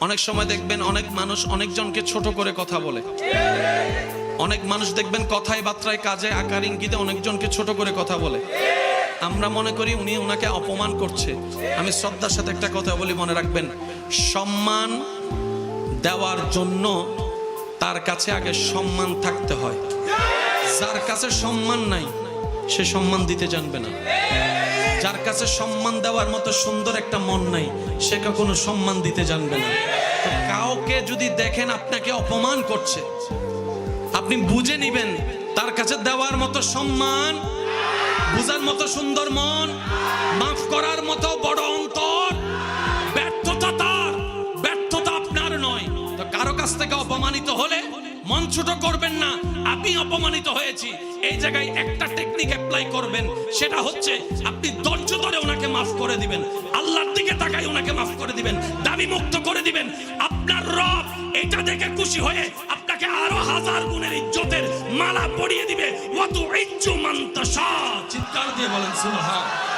অনেক সময় দেখবেন অনেক মানুষ অনেকজনকে ছোট করে কথা বলে। অনেক মানুষ দেখবেন কথায় বার্তায় কাজে আকার ইঙ্গিতে অনেকজনকে ছোট করে কথা বলে। আমরা মনে করি উনি ওনাকে অপমান করছে। আমি শ্রদ্ধার সাথে একটা কথা বলি, মনে রাখবেন। সম্মান দেওয়ার জন্য তার কাছে আগে সম্মান থাকতে হয়। যার কাছে সম্মান নাই, সে সম্মান দিতে জানবে না। যার কাছে সম্মান দেওয়ার মতো সুন্দর একটা মন নাই, সে কখনো সম্মান দিতে জানবে না। তো কাউকে যদি দেখেন আপনাকে অপমান করছে, আপনি বুঝে নিবেন তার কাছে দেওয়ার মতো সম্মান, বুঝার মতো সুন্দর মন, মাফ করার মতো বড় অন্তর, ব্যর্থতা তার, ব্যর্থতা আপনার নয়। তো কারও কাছ থেকে অপমানিত হলে মন ছোট করবেন না আমি অপমানিত হয়েছি। এই জায়গায় একটা টেকনিক অ্যাপ্লাই করবেন, সেটা হচ্ছে আপনি ধৈর্য ধরে ওনাকে মাফ করে দিবেন। আল্লাহর দিকে তাকাই ওনাকে মাফ করে দিবেন, দাবি মুক্ত করে দিবেন। আপনার রব এটা দেখে খুশি হয়ে আপনাকে আরও হাজার গুণের ইজ্জতের মালা পরিয়ে দিবে। অত ইজ্জু মান তাশা। চিৎকার দিয়ে বলেন, সুবহান।